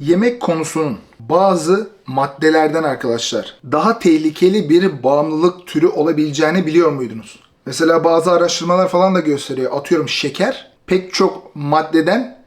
Yemek konusunun bazı maddelerden arkadaşlar daha tehlikeli bir bağımlılık türü olabileceğini biliyor muydunuz? Mesela bazı araştırmalar falan da gösteriyor. Atıyorum şeker pek çok maddeden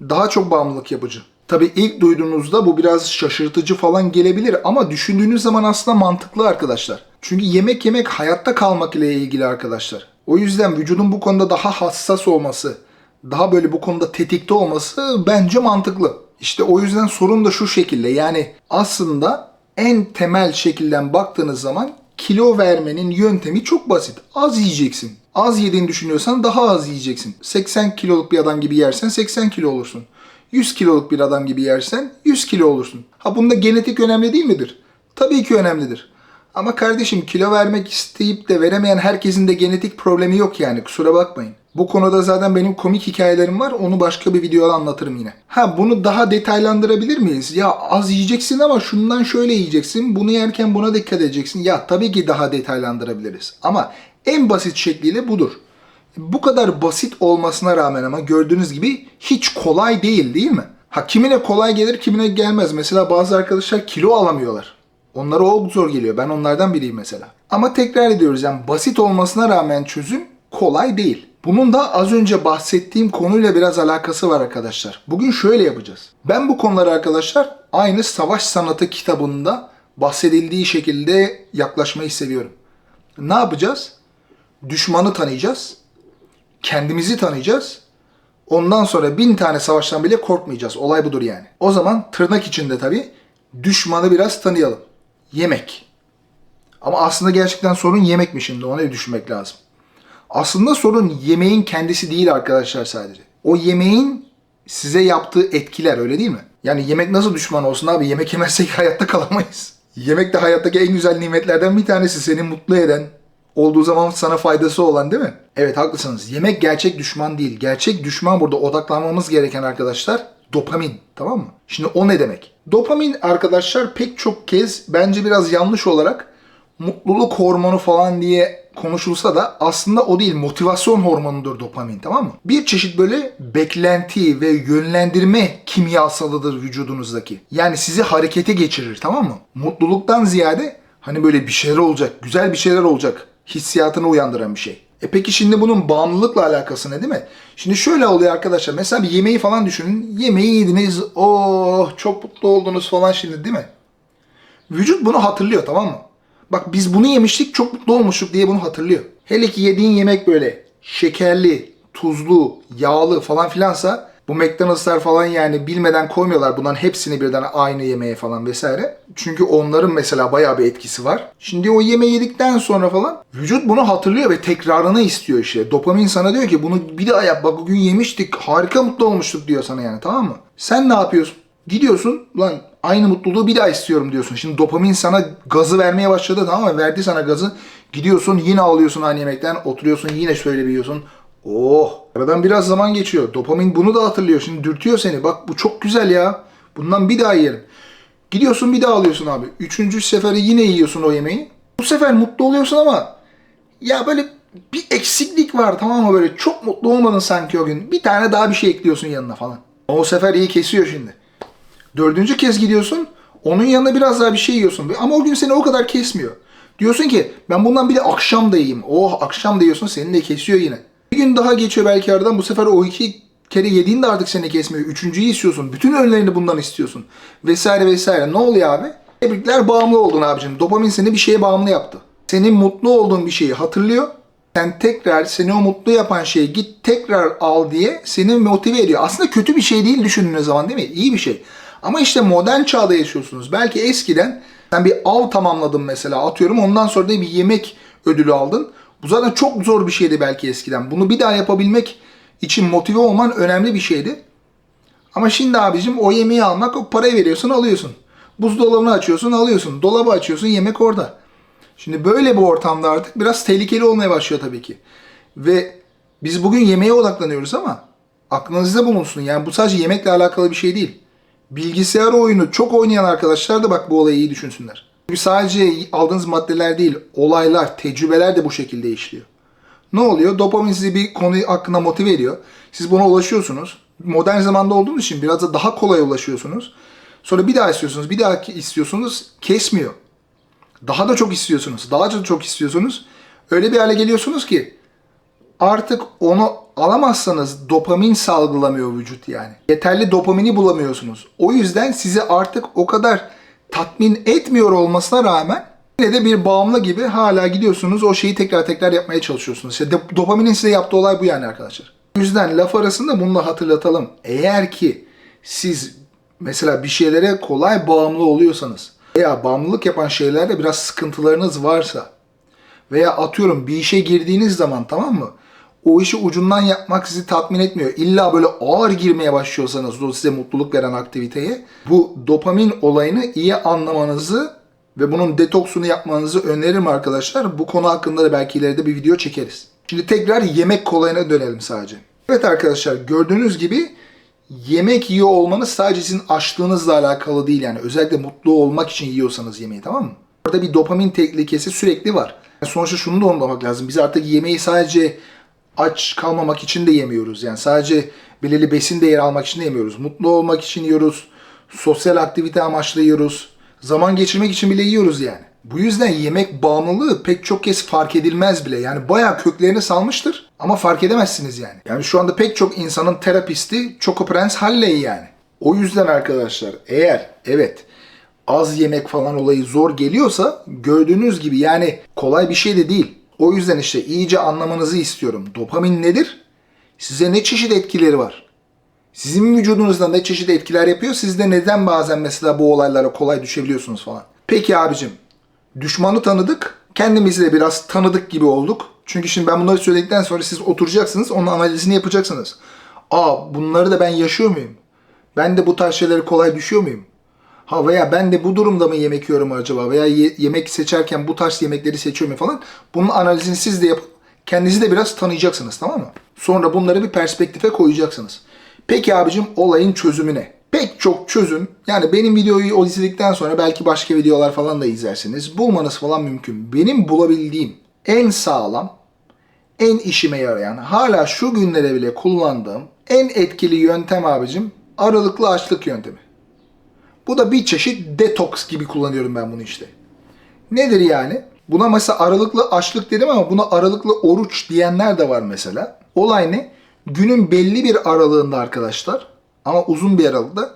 daha çok bağımlılık yapıcı. Tabii ilk duyduğunuzda bu biraz şaşırtıcı falan gelebilir ama düşündüğünüz zaman aslında mantıklı arkadaşlar. Çünkü yemek yemek hayatta kalmak ile ilgili arkadaşlar. O yüzden vücudun bu konuda daha hassas olması, daha böyle bu konuda tetikte olması bence mantıklı. İşte o yüzden sorun da şu şekilde yani aslında en temel şekilden baktığınız zaman kilo vermenin yöntemi çok basit. Az yiyeceksin. Az yediğini düşünüyorsan daha az yiyeceksin. 80 kiloluk bir adam gibi yersen 80 kilo olursun. 100 kiloluk bir adam gibi yersen 100 kilo olursun. Ha bunda genetik önemli değil midir? Tabii ki önemlidir. Ama kardeşim kilo vermek isteyip de veremeyen herkesin de genetik problemi yok yani kusura bakmayın. Bu konuda zaten benim komik hikayelerim var. Onu başka bir videoda anlatırım yine. Ha bunu daha detaylandırabilir miyiz? Ya az yiyeceksin ama şundan şöyle yiyeceksin. Bunu yerken buna dikkat edeceksin. Ya tabii ki daha detaylandırabiliriz. Ama en basit şekliyle budur. Bu kadar basit olmasına rağmen ama gördüğünüz gibi hiç kolay değil değil mi? Ha kimine kolay gelir kimine gelmez. Mesela bazı arkadaşlar kilo alamıyorlar. Onlara o zor geliyor. Ben onlardan biriyim mesela. Ama tekrar ediyoruz yani basit olmasına rağmen çözüm kolay değil. Bunun da az önce bahsettiğim konuyla biraz alakası var arkadaşlar. Bugün şöyle yapacağız. Ben bu konuları arkadaşlar aynı Savaş Sanatı kitabında bahsedildiği şekilde yaklaşmayı seviyorum. Ne yapacağız? Düşmanı tanıyacağız. Kendimizi tanıyacağız. Ondan sonra bin tane savaştan bile korkmayacağız. Olay budur yani. O zaman tırnak içinde tabii düşmanı biraz tanıyalım. Yemek. Ama aslında gerçekten sorun yemek mi şimdi? Onu düşünmek lazım. Aslında sorun yemeğin kendisi değil arkadaşlar sadece. O yemeğin size yaptığı etkiler öyle değil mi? Yani yemek nasıl düşman olsun abi? Yemek yemezsek hayatta kalamayız. Yemek de hayattaki en güzel nimetlerden bir tanesi. Seni mutlu eden, olduğu zaman sana faydası olan değil mi? Evet haklısınız. Yemek gerçek düşman değil. Gerçek düşman burada odaklanmamız gereken arkadaşlar dopamin. Tamam mı? Şimdi o ne demek? Dopamin arkadaşlar pek çok kez bence biraz yanlış olarak mutluluk hormonu falan diye konuşulsa da aslında o değil motivasyon hormonudur dopamin tamam mı? Bir çeşit böyle beklenti ve yönlendirme kimyasalıdır vücudunuzdaki. Yani sizi harekete geçirir tamam mı? Mutluluktan ziyade hani böyle bir şeyler olacak, güzel bir şeyler olacak hissiyatını uyandıran bir şey. E peki şimdi bunun bağımlılıkla alakası ne değil mi? Şimdi şöyle oluyor arkadaşlar. Mesela bir yemeği falan düşünün. Yemeği yediniz. Oh çok mutlu oldunuz falan şimdi değil mi? Vücut bunu hatırlıyor tamam mı? Bak biz bunu yemiştik çok mutlu olmuştuk diye bunu hatırlıyor. Hele ki yediğin yemek böyle şekerli, tuzlu, yağlı falan filansa bu McDonald'slar falan yani bilmeden koymuyorlar bunların hepsini birden aynı yemeğe falan vesaire. Çünkü onların mesela bayağı bir etkisi var. Şimdi o yemeği yedikten sonra falan vücut bunu hatırlıyor ve tekrarını istiyor işte. Dopamin sana diyor ki bunu bir daha yap bak bugün yemiştik harika mutlu olmuştuk diyor sana yani tamam mı? Sen ne yapıyorsun? Gidiyorsun lan aynı mutluluğu bir daha istiyorum diyorsun. Şimdi dopamin sana gazı vermeye başladı tamam mı? Verdi sana gazı. Gidiyorsun yine alıyorsun aynı yemekten. Oturuyorsun yine şöyle bir yiyorsun. Oh! Aradan biraz zaman geçiyor. Dopamin bunu da hatırlıyor. Şimdi dürtüyor seni. Bak bu çok güzel ya. Bundan bir daha yiyelim. Gidiyorsun bir daha alıyorsun abi. Üçüncü seferi yine yiyorsun o yemeği. Bu sefer mutlu oluyorsun ama ya böyle bir eksiklik var tamam mı? Böyle çok mutlu olmadın sanki o gün. Bir tane daha bir şey ekliyorsun yanına falan. O sefer iyi kesiyor şimdi. Dördüncü kez gidiyorsun. Onun yanına biraz daha bir şey yiyorsun. Ama o gün seni o kadar kesmiyor. Diyorsun ki ben bundan bir de akşam da yiyeyim. Oh akşam da yiyorsun seni de kesiyor yine. Bir gün daha geçiyor belki aradan. Bu sefer o iki kere yediğin de artık seni kesmiyor. Üçüncüyü istiyorsun. Bütün öğünlerini bundan istiyorsun. Vesaire vesaire. Ne oluyor abi? Tebrikler bağımlı oldun abicim. Dopamin seni bir şeye bağımlı yaptı. Senin mutlu olduğun bir şeyi hatırlıyor. Sen tekrar seni o mutlu yapan şeyi git tekrar al diye seni motive ediyor. Aslında kötü bir şey değil düşündüğünüz zaman değil mi? İyi bir şey. Ama işte modern çağda yaşıyorsunuz. Belki eskiden sen bir av tamamladın mesela atıyorum ondan sonra da bir yemek ödülü aldın. Bu zaten çok zor bir şeydi belki eskiden. Bunu bir daha yapabilmek için motive olman önemli bir şeydi. Ama şimdi abicim o yemeği almak o parayı veriyorsun alıyorsun. Buzdolabını açıyorsun alıyorsun. Dolabı açıyorsun yemek orada. Şimdi böyle bir ortamda artık biraz tehlikeli olmaya başlıyor tabii ki. Ve biz bugün yemeğe odaklanıyoruz ama aklınızda bulunsun. Yani bu sadece yemekle alakalı bir şey değil. Bilgisayar oyunu çok oynayan arkadaşlar da bak bu olayı iyi düşünsünler. Çünkü sadece aldığınız maddeler değil, olaylar, tecrübeler de bu şekilde işliyor. Ne oluyor? Dopamin sizi bir konu hakkında motive ediyor. Siz buna ulaşıyorsunuz. Modern zamanda olduğunuz için biraz da daha kolay ulaşıyorsunuz. Sonra bir daha istiyorsunuz, bir daha istiyorsunuz, kesmiyor. Daha da çok istiyorsunuz, daha da çok istiyorsunuz. Öyle bir hale geliyorsunuz ki artık onu alamazsanız dopamin salgılamıyor vücut yani. Yeterli dopamini bulamıyorsunuz. O yüzden sizi artık o kadar tatmin etmiyor olmasına rağmen yine de bir bağımlı gibi hala gidiyorsunuz o şeyi tekrar tekrar yapmaya çalışıyorsunuz. İşte dop- dopaminin size yaptığı olay bu yani arkadaşlar. O yüzden laf arasında bunu da hatırlatalım. Eğer ki siz mesela bir şeylere kolay bağımlı oluyorsanız veya bağımlılık yapan şeylerde biraz sıkıntılarınız varsa veya atıyorum bir işe girdiğiniz zaman tamam mı? O işi ucundan yapmak sizi tatmin etmiyor. İlla böyle ağır girmeye başlıyorsanız o size mutluluk veren aktiviteye bu dopamin olayını iyi anlamanızı ve bunun detoksunu yapmanızı öneririm arkadaşlar. Bu konu hakkında da belki ileride bir video çekeriz. Şimdi tekrar yemek kolayına dönelim sadece. Evet arkadaşlar gördüğünüz gibi yemek yiyor olmanız sadece sizin açlığınızla alakalı değil yani. Özellikle mutlu olmak için yiyorsanız yemeği tamam mı? Orada bir dopamin tehlikesi sürekli var. Sonuçta şunu da unutmamak lazım. Biz artık yemeği sadece aç kalmamak için de yemiyoruz. Yani sadece belirli besin değeri almak için de yemiyoruz. Mutlu olmak için yiyoruz. Sosyal aktivite amaçlı yiyoruz. Zaman geçirmek için bile yiyoruz yani. Bu yüzden yemek bağımlılığı pek çok kez fark edilmez bile. Yani bayağı köklerini salmıştır ama fark edemezsiniz yani. Yani şu anda pek çok insanın terapisti Choco Prince Halley yani. O yüzden arkadaşlar eğer evet az yemek falan olayı zor geliyorsa gördüğünüz gibi yani kolay bir şey de değil. O yüzden işte iyice anlamanızı istiyorum. Dopamin nedir? Size ne çeşit etkileri var? Sizin vücudunuzda ne çeşit etkiler yapıyor? Siz de neden bazen mesela bu olaylara kolay düşebiliyorsunuz falan. Peki abicim, düşmanı tanıdık, kendimizi de biraz tanıdık gibi olduk. Çünkü şimdi ben bunları söyledikten sonra siz oturacaksınız, onun analizini yapacaksınız. Aa bunları da ben yaşıyor muyum? Ben de bu tarz şeylere kolay düşüyor muyum? Ha veya ben de bu durumda mı yemek yiyorum acaba? Veya ye- yemek seçerken bu tarz yemekleri seçiyor muyum falan. Bunun analizini siz de yapıp kendinizi de biraz tanıyacaksınız tamam mı? Sonra bunları bir perspektife koyacaksınız. Peki abicim olayın çözümü ne? Pek çok çözüm yani benim videoyu o izledikten sonra belki başka videolar falan da izlersiniz. Bulmanız falan mümkün. Benim bulabildiğim en sağlam, en işime yarayan, hala şu günlere bile kullandığım en etkili yöntem abicim aralıklı açlık yöntemi. Bu da bir çeşit detoks gibi kullanıyorum ben bunu işte. Nedir yani? Buna mesela aralıklı açlık dedim ama buna aralıklı oruç diyenler de var mesela. Olay ne? Günün belli bir aralığında arkadaşlar ama uzun bir aralıkta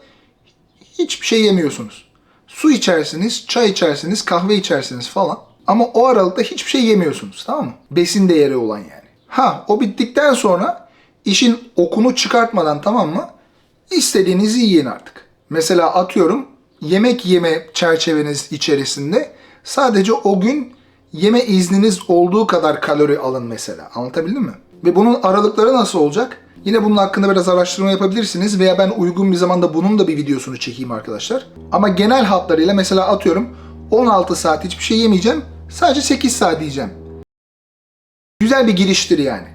hiçbir şey yemiyorsunuz. Su içersiniz, çay içersiniz, kahve içersiniz falan. Ama o aralıkta hiçbir şey yemiyorsunuz tamam mı? Besin değeri olan yani. Ha o bittikten sonra işin okunu çıkartmadan tamam mı? İstediğinizi yiyin artık. Mesela atıyorum yemek yeme çerçeveniz içerisinde sadece o gün yeme izniniz olduğu kadar kalori alın mesela. Anlatabildim mi? Ve bunun aralıkları nasıl olacak? Yine bunun hakkında biraz araştırma yapabilirsiniz veya ben uygun bir zamanda bunun da bir videosunu çekeyim arkadaşlar. Ama genel hatlarıyla mesela atıyorum 16 saat hiçbir şey yemeyeceğim. Sadece 8 saat yiyeceğim. Güzel bir giriştir yani.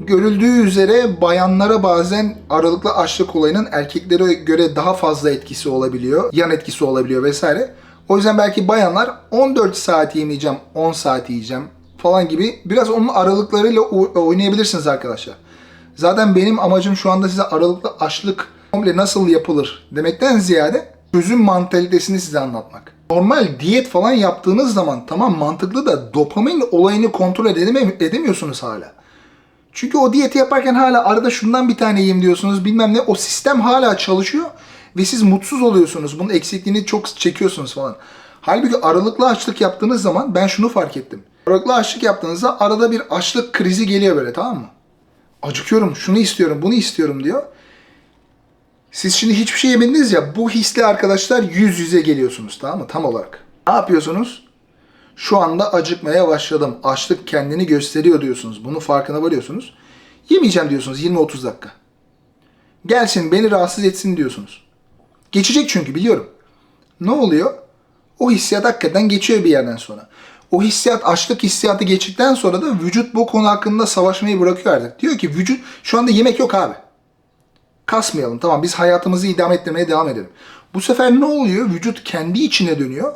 Görüldüğü üzere bayanlara bazen aralıklı açlık olayının erkeklere göre daha fazla etkisi olabiliyor. Yan etkisi olabiliyor vesaire. O yüzden belki bayanlar 14 saat yemeyeceğim, 10 saat yiyeceğim falan gibi biraz onun aralıklarıyla oynayabilirsiniz arkadaşlar. Zaten benim amacım şu anda size aralıklı açlık komple nasıl yapılır demekten ziyade çözüm mantalitesini size anlatmak. Normal diyet falan yaptığınız zaman tamam mantıklı da dopamin olayını kontrol edemiyorsunuz hala. Çünkü o diyeti yaparken hala arada şundan bir tane yiyeyim diyorsunuz bilmem ne. O sistem hala çalışıyor ve siz mutsuz oluyorsunuz. Bunun eksikliğini çok çekiyorsunuz falan. Halbuki aralıklı açlık yaptığınız zaman ben şunu fark ettim. Aralıklı açlık yaptığınızda arada bir açlık krizi geliyor böyle tamam mı? Acıkıyorum, şunu istiyorum, bunu istiyorum diyor. Siz şimdi hiçbir şey yemediniz ya bu hisle arkadaşlar yüz yüze geliyorsunuz tamam mı? Tam olarak. Ne yapıyorsunuz? Şu anda acıkmaya başladım. Açlık kendini gösteriyor diyorsunuz. Bunun farkına varıyorsunuz. Yemeyeceğim diyorsunuz 20-30 dakika. Gelsin beni rahatsız etsin diyorsunuz. Geçecek çünkü biliyorum. Ne oluyor? O hissiyat hakikaten geçiyor bir yerden sonra. O hissiyat, açlık hissiyatı geçtikten sonra da vücut bu konu hakkında savaşmayı bırakıyor artık. Diyor ki vücut şu anda yemek yok abi. Kasmayalım tamam biz hayatımızı idame ettirmeye devam edelim. Bu sefer ne oluyor? Vücut kendi içine dönüyor.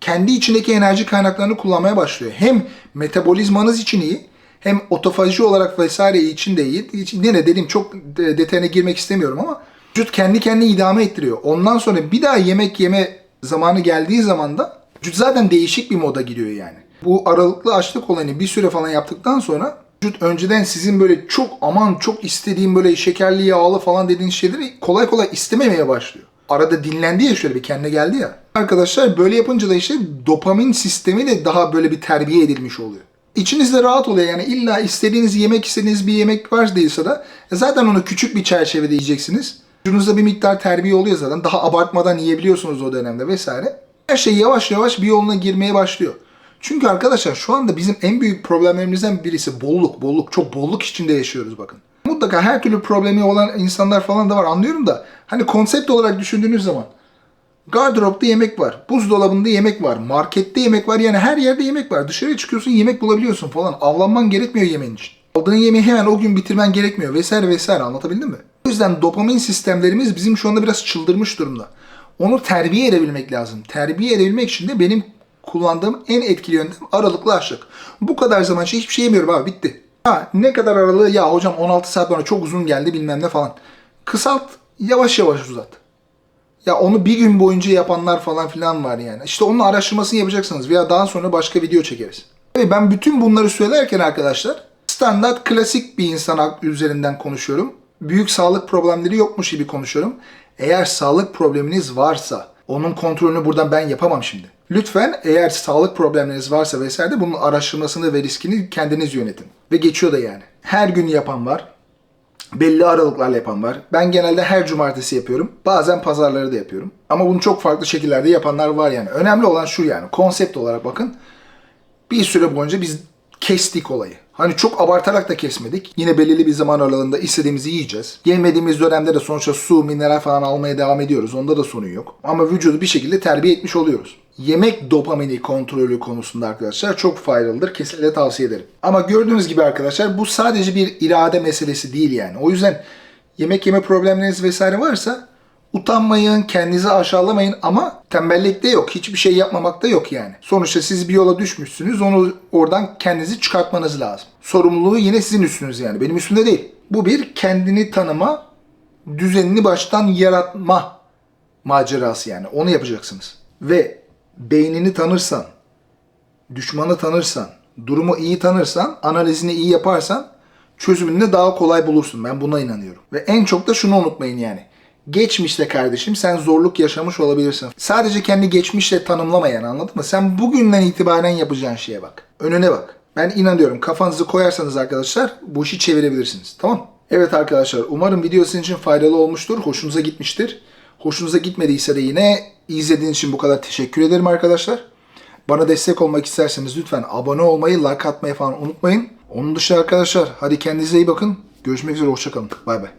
Kendi içindeki enerji kaynaklarını kullanmaya başlıyor. Hem metabolizmanız için iyi hem otofaji olarak vesaire için de iyi. Yine dediğim çok de- detayına girmek istemiyorum ama Vücut kendi kendini idame ettiriyor. Ondan sonra bir daha yemek yeme zamanı geldiği zaman da vücut zaten değişik bir moda giriyor yani. Bu aralıklı açlık olayını bir süre falan yaptıktan sonra vücut önceden sizin böyle çok aman çok istediğim böyle şekerli yağlı falan dediğiniz şeyleri kolay kolay istememeye başlıyor. Arada dinlendi ya şöyle bir kendine geldi ya. Arkadaşlar böyle yapınca da işte dopamin sistemi de daha böyle bir terbiye edilmiş oluyor. İçinizde rahat oluyor yani illa istediğiniz yemek istediğiniz bir yemek var değilse de e zaten onu küçük bir çerçevede yiyeceksiniz. Vücudunuzda bir miktar terbiye oluyor zaten. Daha abartmadan yiyebiliyorsunuz o dönemde vesaire. Her şey yavaş yavaş bir yoluna girmeye başlıyor. Çünkü arkadaşlar şu anda bizim en büyük problemlerimizden birisi bolluk, bolluk. Çok bolluk içinde yaşıyoruz bakın. Mutlaka her türlü problemi olan insanlar falan da var anlıyorum da hani konsept olarak düşündüğünüz zaman Gardıropta yemek var. Buzdolabında yemek var. Markette yemek var. Yani her yerde yemek var. Dışarıya çıkıyorsun yemek bulabiliyorsun falan. Avlanman gerekmiyor yemeğin için. Aldığın yemeği hemen o gün bitirmen gerekmiyor. Vesaire vesaire anlatabildim mi? O yüzden dopamin sistemlerimiz bizim şu anda biraz çıldırmış durumda. Onu terbiye edebilmek lazım. Terbiye edebilmek için de benim kullandığım en etkili yöntem aralıklı açlık. Bu kadar zaman için hiçbir şey yemiyorum abi bitti. Ha ne kadar aralığı ya hocam 16 saat bana çok uzun geldi bilmem ne falan. Kısalt yavaş yavaş uzat. Ya onu bir gün boyunca yapanlar falan filan var yani. İşte onun araştırmasını yapacaksınız veya daha sonra başka video çekeriz. Tabii ben bütün bunları söylerken arkadaşlar standart klasik bir insan üzerinden konuşuyorum. Büyük sağlık problemleri yokmuş gibi konuşuyorum. Eğer sağlık probleminiz varsa onun kontrolünü buradan ben yapamam şimdi. Lütfen eğer sağlık problemleriniz varsa vesaire de bunun araştırmasını ve riskini kendiniz yönetin. Ve geçiyor da yani. Her gün yapan var belli aralıklarla yapan var. Ben genelde her cumartesi yapıyorum. Bazen pazarları da yapıyorum. Ama bunu çok farklı şekillerde yapanlar var yani. Önemli olan şu yani konsept olarak bakın. Bir süre boyunca biz kestik olayı. Hani çok abartarak da kesmedik. Yine belirli bir zaman aralığında istediğimizi yiyeceğiz. Yemediğimiz dönemde de sonuçta su, mineral falan almaya devam ediyoruz. Onda da sorun yok. Ama vücudu bir şekilde terbiye etmiş oluyoruz. Yemek dopamini kontrolü konusunda arkadaşlar çok faydalıdır. Kesinlikle tavsiye ederim. Ama gördüğünüz gibi arkadaşlar bu sadece bir irade meselesi değil yani. O yüzden yemek yeme problemleriniz vesaire varsa utanmayın, kendinizi aşağılamayın ama tembellik de yok. Hiçbir şey yapmamak da yok yani. Sonuçta siz bir yola düşmüşsünüz. Onu oradan kendinizi çıkartmanız lazım. Sorumluluğu yine sizin üstünüz yani. Benim üstümde değil. Bu bir kendini tanıma, düzenini baştan yaratma macerası yani. Onu yapacaksınız. Ve beynini tanırsan, düşmanı tanırsan, durumu iyi tanırsan, analizini iyi yaparsan çözümünü de daha kolay bulursun. Ben buna inanıyorum. Ve en çok da şunu unutmayın yani. Geçmişte kardeşim sen zorluk yaşamış olabilirsin. Sadece kendi geçmişle tanımlamayan anladın mı? Sen bugünden itibaren yapacağın şeye bak. Önüne bak. Ben inanıyorum. Kafanızı koyarsanız arkadaşlar bu işi çevirebilirsiniz. Tamam Evet arkadaşlar umarım video sizin için faydalı olmuştur. Hoşunuza gitmiştir. Hoşunuza gitmediyse de yine izlediğiniz için bu kadar teşekkür ederim arkadaşlar. Bana destek olmak isterseniz lütfen abone olmayı, like atmayı falan unutmayın. Onun dışında arkadaşlar hadi kendinize iyi bakın. Görüşmek üzere, hoşçakalın. Bay bay.